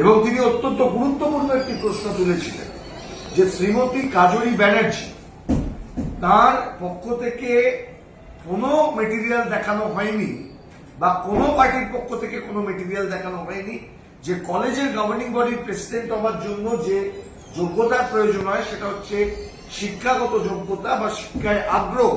এবং তিনি অত্যন্ত গুরুত্বপূর্ণ একটি প্রশ্ন তুলেছিলেন যে শ্রীমতী কাজরি ব্যানার্জি তার পক্ষ থেকে কোনো মেটেরিয়াল দেখানো হয়নি বা কোনো পার্টির পক্ষ থেকে কোনো মেটেরিয়াল দেখানো হয়নি যে কলেজের গভর্নিং বডির প্রেসিডেন্ট হওয়ার জন্য যে যোগ্যতার প্রয়োজন হয় সেটা হচ্ছে শিক্ষাগত যোগ্যতা বা শিক্ষায় আগ্রহ।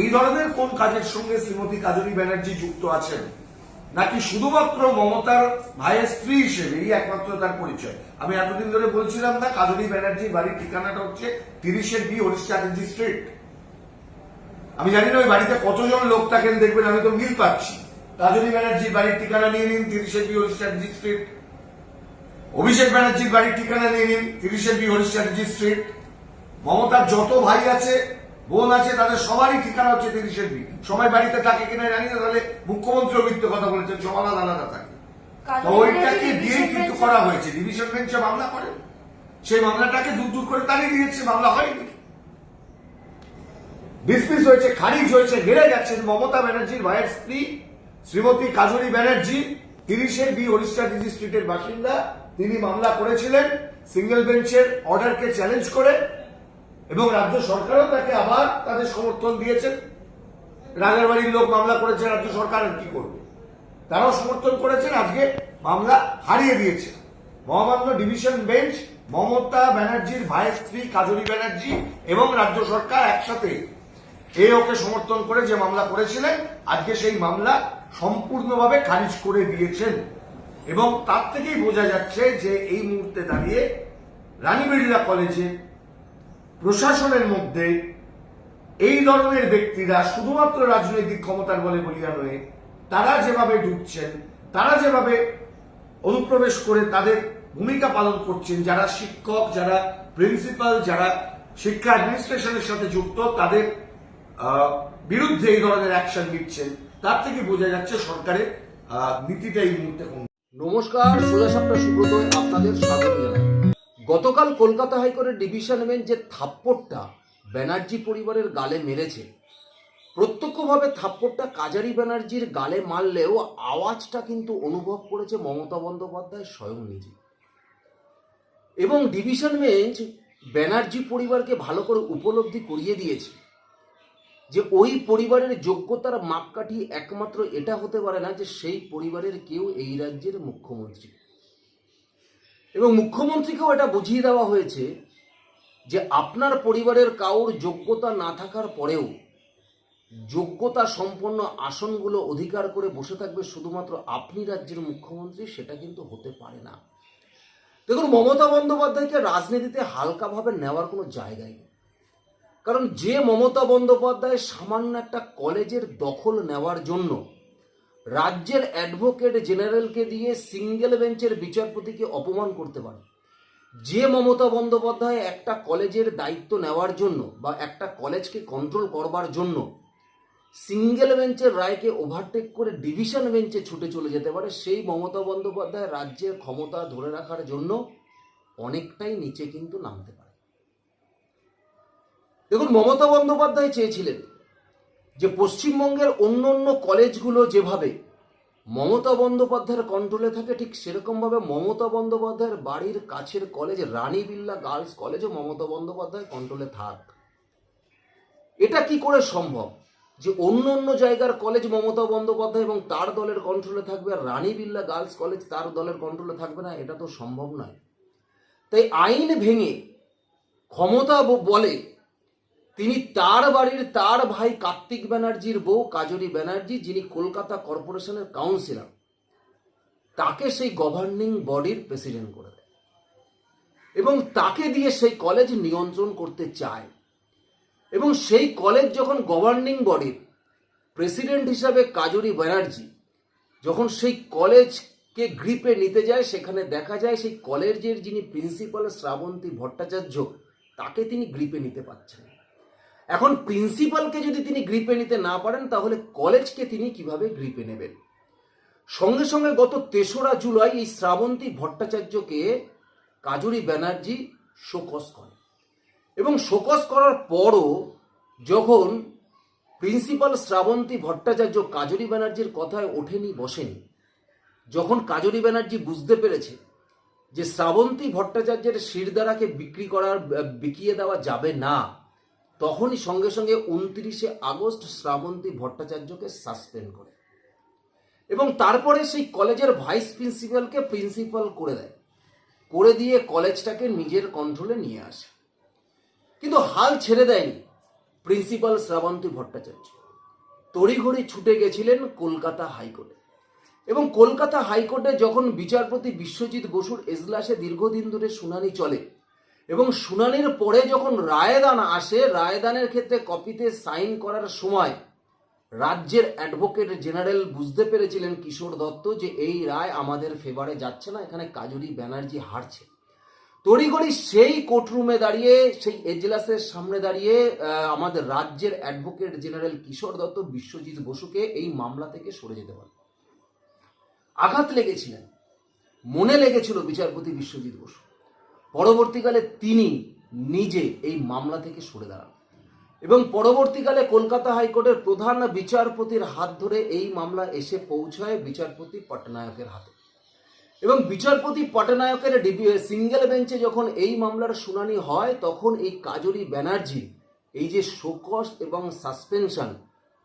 এই ধরনের কোন কাজের সঙ্গে শ্রীমতী কাজরি ব্যানার্জি যুক্ত আছেন? নাকি শুধুমাত্র মমতার ভাইয়ের স্ত্রী হিসেবে? এই একমাত্র তার পরিচয়। আমি এতদিন ধরে বলছিলাম না কাজরি ব্যানার্জির বাড়ির ঠিকানাটা হচ্ছে তিরিশের বি চ্যাটার্জি স্ট্রিট। আমি জানি না ওই বাড়িতে কতজন লোক থাকেন, দেখবেন আমি তো মিল পাচ্ছি। কাজরি ব্যানার্জির বাড়ির ঠিকানা নিয়ে নিন, তিরিশের বি চ্যাটার্জি স্ট্রিট। অভিষেক ব্যানার্জির বাড়ির ঠিকানা নিয়ে নিন, তিরিশের বি হরিশ চ্যাটার্জি স্ট্রিট। মমতার যত ভাই আছে বোন আছে তাদের সবারই ঠিকানা হচ্ছে তিরিশের বি সবাই বাড়িতে থাকে কিনা জানি না তাহলে মুখ্যমন্ত্রী অভিজ্ঞ কথা বলেছেন সমাল আলাদা থাকে। তো ওইটাকে দিয়েই কিন্তু করা হয়েছে। ডিভিশন বেঞ্চে মামলা করে। সেই মামলাটাকে দূর দূর করে তাড়িয়ে দিয়েছে মামলা হয়নি। ডিসমিস হয়েছে খারিজ হয়েছে হেরে গেছেন মমতা ব্যানার্জির ভাইয়ের স্ত্রী শ্রীমতী কাজরি ব্যানার্জি। তিরিশের বি ওড়িশা ডিজি স্ট্রিটের বাসিন্দা। তিনি মামলা করেছিলেন সিঙ্গেল বেঞ্চের অর্ডারকে চ্যালেঞ্জ করে। এবং রাজ্য সরকারও তাকে আবার তাদের সমর্থন দিয়েছেন। রাজার বাড়ির লোক মামলা করেছে, রাজ্য সরকার কি করবে? তারাও সমর্থন করেছেন, আজকে মামলা হারিয়ে দিয়েছে। মহামান্য ডিভিশন বেঞ্চ, মমতা ব্যানার্জির ভাইয়ের স্ত্রী কাজরি ব্যানার্জি এবং রাজ্য সরকার একসাথে এ ওকে সমর্থন করে যে মামলা করেছিলেন, আজকে সেই মামলা সম্পূর্ণভাবে খারিজ করে দিয়েছেন। এবং তার থেকেই বোঝা যাচ্ছে যে এই মুহূর্তে দাঁড়িয়ে রানী বিড়লা কলেজে প্রশাসনের মধ্যে এই ধরনের ব্যক্তিরা শুধুমাত্র রাজনৈতিক ক্ষমতার বলে বলিয়া নয়, তারা যেভাবে ঢুকছেন, তারা যেভাবে অনুপ্রবেশ করে তাদের ভূমিকা পালন করছেন, যারা শিক্ষক, যারা প্রিন্সিপাল, যারা শিক্ষা অ্যাডমিনিস্ট্রেশনের সাথে যুক্ত, তাদের বিরুদ্ধে এই ধরনের অ্যাকশন নিচ্ছেন। তার থেকে বোঝা যাচ্ছে সরকারের নীতিটা এই মুহূর্তে নমস্কার, সোজা সুব্রত আপনাদের স্বাগত জানাই। গতকাল কলকাতা হাইকোর্টের ডিভিশন বেঞ্চ যে থাপ্পড়টা ব্যানার্জি পরিবারের গালে মেরেছে, প্রত্যক্ষভাবে থাপ্পড়টা কাজারি ব্যানার্জির গালে মারলেও আওয়াজটা কিন্তু অনুভব করেছে মমতা বন্দ্যোপাধ্যায় স্বয়ং নিজে। এবং ডিভিশন বেঞ্চ ব্যানার্জি পরিবারকে ভালো করে উপলব্ধি করিয়ে দিয়েছে যে ওই পরিবারের যোগ্যতার মাপকাঠি একমাত্র এটা হতে পারে না যে সেই পরিবারের কেউ এই রাজ্যের মুখ্যমন্ত্রী। এবং মুখ্যমন্ত্রীকেও এটা বুঝিয়ে দেওয়া হয়েছে যে আপনার পরিবারের কাউর যোগ্যতা না থাকার পরেও যোগ্যতা সম্পন্ন আসনগুলো অধিকার করে বসে থাকবে শুধুমাত্র আপনি রাজ্যের মুখ্যমন্ত্রী, সেটা কিন্তু হতে পারে না। দেখুন, মমতা বন্দ্যোপাধ্যায়কে রাজনীতিতে হালকাভাবে নেওয়ার কোনো জায়গাই নেই। কারণ যে মমতা বন্দ্যোপাধ্যায় সামান্য একটা কলেজের দখল নেওয়ার জন্য রাজ্যের অ্যাডভোকেট জেনারেলকে দিয়ে সিঙ্গেল বেঞ্চের বিচারপতিকে অপমান করতে পারে। যে মমতা বন্দ্যোপাধ্যায় একটা কলেজের দায়িত্ব নেওয়ার জন্য বা একটা কলেজকে কন্ট্রোল করবার জন্য সিঙ্গেল বেঞ্চের রায়কে ওভারটেক করে ডিভিশন বেঞ্চে ছুটে চলে যেতে পারে, সেই মমতা বন্দ্যোপাধ্যায় রাজ্যের ক্ষমতা ধরে রাখার জন্য অনেকটাই নিচে কিন্তু নামতে পারে। দেখুন, মমতা বন্দ্যোপাধ্যায় চেয়েছিলেন যে পশ্চিমবঙ্গের অন্য অন্য কলেজগুলো যেভাবে মমতা বন্দ্যোপাধ্যায়ের কন্ট্রোলে থাকে, ঠিক সেরকমভাবে মমতা বন্দ্যোপাধ্যায়ের বাড়ির কাছের কলেজ রানী বিল্লা গার্লস কলেজও মমতা বন্দ্যোপাধ্যায় কন্ট্রোলে থাক। এটা কি করে সম্ভব যে অন্য অন্য জায়গার কলেজ মমতা বন্দ্যোপাধ্যায় এবং তার দলের কন্ট্রোলে থাকবে আর রানী বিল্লা গার্লস কলেজ তার দলের কন্ট্রোলে থাকবে না? এটা তো সম্ভব নয়। তাই আইন ভেঙে ক্ষমতা বলে তিনি তার বাড়ির তার ভাই কার্তিক ব্যানার্জির বউ কাজরি ব্যানার্জি, যিনি কলকাতা কর্পোরেশনের কাউন্সিলর, তাকে সেই গভর্নিং বডির প্রেসিডেন্ট করে দেয় এবং তাকে দিয়ে সেই কলেজ নিয়ন্ত্রণ করতে চায় এবং সেই কলেজ যখন গভর্নিং বডির প্রেসিডেন্ট হিসাবে কাজরি ব্যানার্জি, যখন সেই কলেজকে গ্রিপে নিতে যায়, সেখানে দেখা যায় সেই কলেজের যিনি প্রিন্সিপাল শ্রাবন্তী ভট্টাচার্য, তাকে তিনি গ্রিপে নিতে পারছেন। এখন প্রিন্সিপালকে যদি তিনি গ্রিপে নিতে না পারেন, তাহলে কলেজকে তিনি কীভাবে গ্রিপে নেবেন? সঙ্গে সঙ্গে গত তেসরা জুলাই এই শ্রাবন্তী ভট্টাচার্যকে কাজরি ব্যানার্জি শোকস করে এবং শোকস করার পরও যখন প্রিন্সিপাল শ্রাবন্তী ভট্টাচার্য কাজরি ব্যানার্জির কথায় ওঠেনি, বসেনি, যখন কাজরি ব্যানার্জি বুঝতে পেরেছে যে শ্রাবন্তী ভট্টাচার্যের শিরদারাকে বিক্রি করার বিকিয়ে দেওয়া যাবে না তখনই সঙ্গে সঙ্গে উনত্রিশে আগস্ট শ্রাবন্তী ভট্টাচার্যকে সাসপেন্ড করে। এবং তারপরে সেই কলেজের ভাইস প্রিন্সিপালকে প্রিন্সিপাল করে দেয়। করে দিয়ে কলেজটাকে নিজের কন্ট্রোলে নিয়ে আসে। কিন্তু হাল ছেড়ে দেয়নি প্রিন্সিপাল শ্রাবন্তী ভট্টাচার্য। তড়িঘড়ি ছুটে গেছিলেন কলকাতা হাইকোর্টে। এবং কলকাতা হাইকোর্টে যখন বিচারপতি বিশ্বজিৎ বসুর এজলাসে দীর্ঘদিন ধরে শুনানি চলে এবং শুনানির পরে যখন রায়দান আসে, রায়দানের ক্ষেত্রে কপিতে সাইন করার সময় রাজ্যের অ্যাডভোকেট জেনারেল বুঝতে পেরেছিলেন কিশোর দত্ত যে এই রায় আমাদের ফেভারে যাচ্ছে না, এখানে কাজুরি ব্যানার্জি হারছে। তড়িঘড়ি সেই কোর্টরুমে দাঁড়িয়ে, সেই এজলাসের সামনে দাঁড়িয়ে আমাদের রাজ্যের অ্যাডভোকেট জেনারেল কিশোর দত্ত বিশ্বজিৎ বসুকে এই মামলা থেকে সরে যেতে বলে আঘাত লেগেছিলেন, মনে লেগেছিল বিচারপতি বিশ্বজিৎ বসু। পরবর্তীকালে তিনি নিজে এই মামলা থেকে সরে দাঁড়ান। এবং পরবর্তীকালে কলকাতা হাইকোর্টের প্রধান বিচারপতির হাত ধরে এই মামলা এসে পৌঁছায় বিচারপতি পটনায়কের হাতে। এবং বিচারপতি পটনায়কের সিঙ্গেল বেঞ্চে যখন এই মামলার শুনানি হয়, তখন এই কাজরি ব্যানার্জি, এই যে শোকস এবং সাসপেনশন,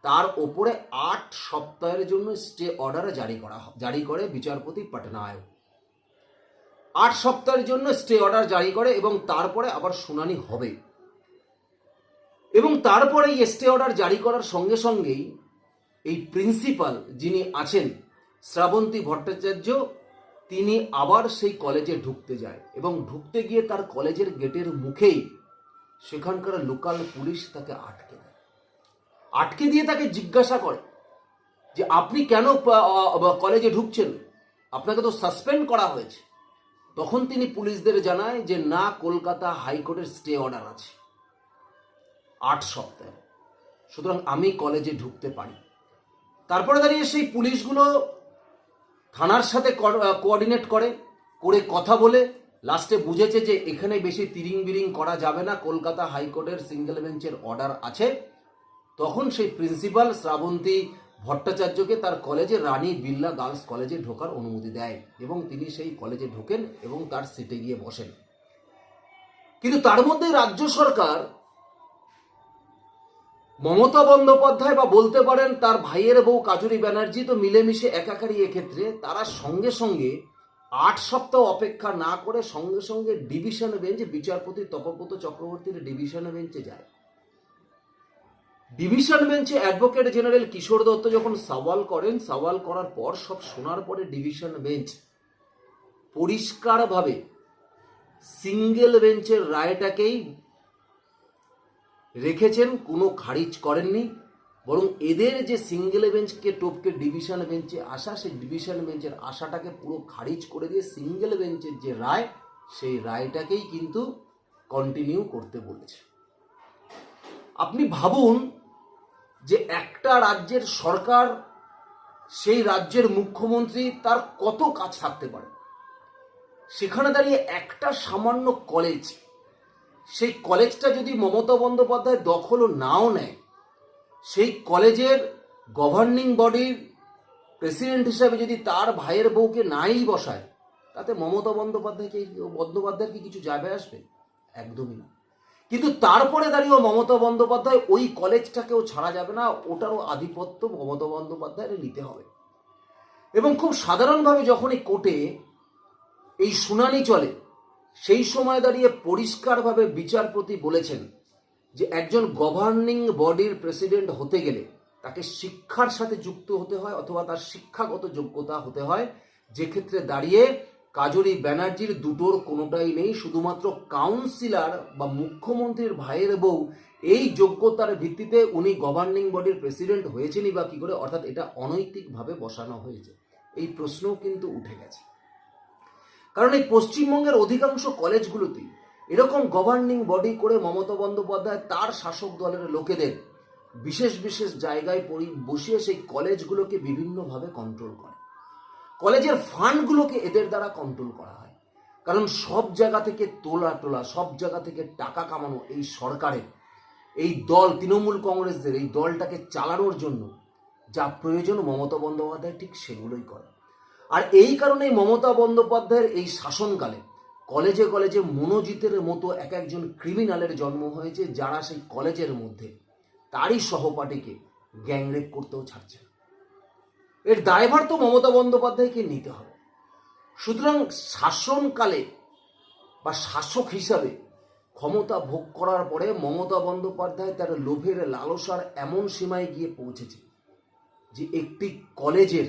তার ওপরে আট সপ্তাহের জন্য স্টে অর্ডার জারি করা জারি করে বিচারপতি পটনায়ক আট সপ্তাহের জন্য স্টে অর্ডার জারি করে এবং তারপরে আবার শুনানি হবে। এবং তারপরে এই স্টে অর্ডার জারি করার সঙ্গে সঙ্গেই এই প্রিন্সিপাল যিনি আছেন, শ্রাবন্তী ভট্টাচার্য, তিনি আবার সেই কলেজে ঢুকতে যায় এবং ঢুকতে গিয়ে তার কলেজের গেটের মুখেই সেখানকার লোকাল পুলিশ তাকে আটকে দেয়। আটকে দিয়ে তাকে জিজ্ঞাসা করে যে, আপনি কেন কলেজে ঢুকছেন? আপনাকে তো সাসপেন্ড করা হয়েছে। তখন তিনি পুলিশদের জানায় যে, না, কলকাতা হাইকোর্টের স্টে অর্ডার আছে। আট সপ্তাহে। সুতরাং আমি কলেজে ঢুকতে পারি। তারপরে দাঁড়িয়ে সেই পুলিশগুলো থানার সাথে কোঅর্ডিনেট করে করে কথা বলে। লাস্টে বুঝেছে যে, এখানে বেশি তিরিং বিরিং করা যাবে না। কলকাতা হাইকোর্টের সিঙ্গেল বেঞ্চের অর্ডার আছে। তখন সেই প্রিন্সিপাল শ্রাবন্তী ভট্টাচার্যকে তার কলেজে রানী বিল্লা গার্লস কলেজে ঢোকার অনুমতি দেয় এবং তিনি সেই কলেজে ঢোকেন এবং তার সিটে গিয়ে বসেন। কিন্তু তার মধ্যে রাজ্য সরকার মমতা বন্দ্যোপাধ্যায় বা বলতে পারেন তার ভাইয়ের বউ কাজুরি ব্যানার্জি তো মিলেমিশে একাকারী এক্ষেত্রে, তারা সঙ্গে সঙ্গে আট সপ্তাহ অপেক্ষা না করে সঙ্গে সঙ্গে ডিভিশন বেঞ্চ বিচারপতি তপব্রত চক্রবর্তীর ডিভিশন বেঞ্চে যায়। ডিভিশন বেঞ্চে অ্যাডভোকেট জেনারেল কিশোর দত্ত যখন সওয়াল করেন, সওয়াল করার পর সব শোনার পরে ডিভিশন বেঞ্চ পরিষ্কারভাবে সিঙ্গেল বেঞ্চের রায়টাকেই রেখেছেন, কোনো খারিজ করেননি। বরং এদের যে সিঙ্গেল বেঞ্চকে টপকে ডিভিশন বেঞ্চে আসা, সেই ডিভিশন বেঞ্চের আশাটাকে পুরো খারিজ করে দিয়ে সিঙ্গেল বেঞ্চের যে রায়, সেই রায়টাকেই কিন্তু কন্টিনিউ করতে বলেছে। আপনি ভাবুন যে একটা রাজ্যের সরকার, সেই রাজ্যের মুখ্যমন্ত্রী তার কত কাজ থাকতে পারে? সেখানে দাঁড়িয়ে একটা সামান্য কলেজ সেই কলেজটা যদি মমতা বন্দ্যোপাধ্যায় দখল নাও নেয়, সেই কলেজের গভর্নিং বডির প্রেসিডেন্ট হিসাবে যদি তার ভাইয়ের বউকে নাই বসায়, তাতে মমতা বন্দ্যোপাধ্যায়কে, বন্দ্যোপাধ্যায়ের কি কিছু যাবে আসবে? একদমই না। কিন্তু তারপরে দাঁড়িয়েও মমতা বন্দ্যোপাধ্যায় ওই কলেজটাকেও ছাড়া যাবে না, ওটারও আধিপত্য মমতা বন্দ্যোপাধ্যায়ের নিতে হবে। এবং খুব সাধারণভাবে যখন এই কোর্টে এই শুনানি চলে, সেই সময় দাঁড়িয়ে পরিষ্কারভাবে বিচারপতি বলেছেন যে একজন গভর্নিং বডির প্রেসিডেন্ট হতে গেলে তাকে শিক্ষার সাথে যুক্ত হতে হয় অথবা তার শিক্ষাগত যোগ্যতা হতে হয়। যে ক্ষেত্রে দাঁড়িয়ে কাজরি ব্যানার্জির দুটোর কোনোটাই নেই, শুধুমাত্র কাউন্সিলর বা মুখ্যমন্ত্রীর ভাইয়ের বউ। এই যোগ্যতার ভিত্তিতে উনি গভর্নিং বডির প্রেসিডেন্ট হয়েছেনই বা কি করে, অর্থাৎ এটা অনৈতিকভাবে বসানো হয়েছে। এই প্রশ্নও কিন্তু উঠে গেছে। কারণ এই পশ্চিমবঙ্গের অধিকাংশ কলেজগুলোতেই এরকম গভর্নিং বডি করে মমতা বন্দ্যোপাধ্যায় তার শাসক দলের লোকেদের বিশেষ বিশেষ জায়গায় বসিয়ে সেই কলেজগুলোকে বিভিন্নভাবে কন্ট্রোল করে। কলেজের ফান্ডগুলোকে এদের দ্বারা কন্ট্রোল করা হয় কারণ সব জায়গা থেকে তোলা টোলা, সব জায়গা থেকে টাকা কামানো এই সরকারের, এই দল, তৃণমূল কংগ্রেসদের, এই দলটাকে চালানোর জন্য যা প্রয়োজন মমতা বন্দ্যোপাধ্যায় ঠিক সেগুলোই করে আর এই কারণেই মমতা বন্দ্যোপাধ্যায়ের এই শাসনকালে কলেজে কলেজে মনোজিতের মতো এক একজন ক্রিমিনালের জন্ম হয়েছে, যারা সেই কলেজের মধ্যে তারই সহপাঠীকে গ্যাংরেপ করতেও ছাড়ছে। এর দায়ভার তো মমতা বন্দ্যোপাধ্যায়কে নিতে হবে। সুতরাং শাসনকালে বা শাসক হিসাবে ক্ষমতা ভোগ করার পরে মমতা বন্দ্যোপাধ্যায় তার লোভের লালসার এমন সীমায় গিয়ে পৌঁছেছে যে একটি কলেজের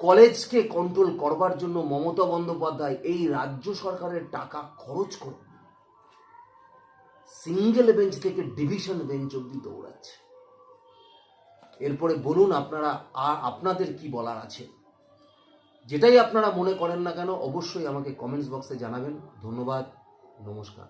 কলেজকে কন্ট্রোল করবার জন্য মমতা বন্দ্যোপাধ্যায় এই রাজ্য সরকারের টাকা খরচ করে সিঙ্গেল বেঞ্চ থেকে ডিভিশন বেঞ্চ অব্দি দৌড়াচ্ছে। এরপরে বলুন আপনারা, আর আপনাদের কি বলার আছে? যেটাই আপনারা মনে করেন না কেন, অবশ্যই আমাকে কমেন্টস বক্সে জানাবেন। ধন্যবাদ, নমস্কার।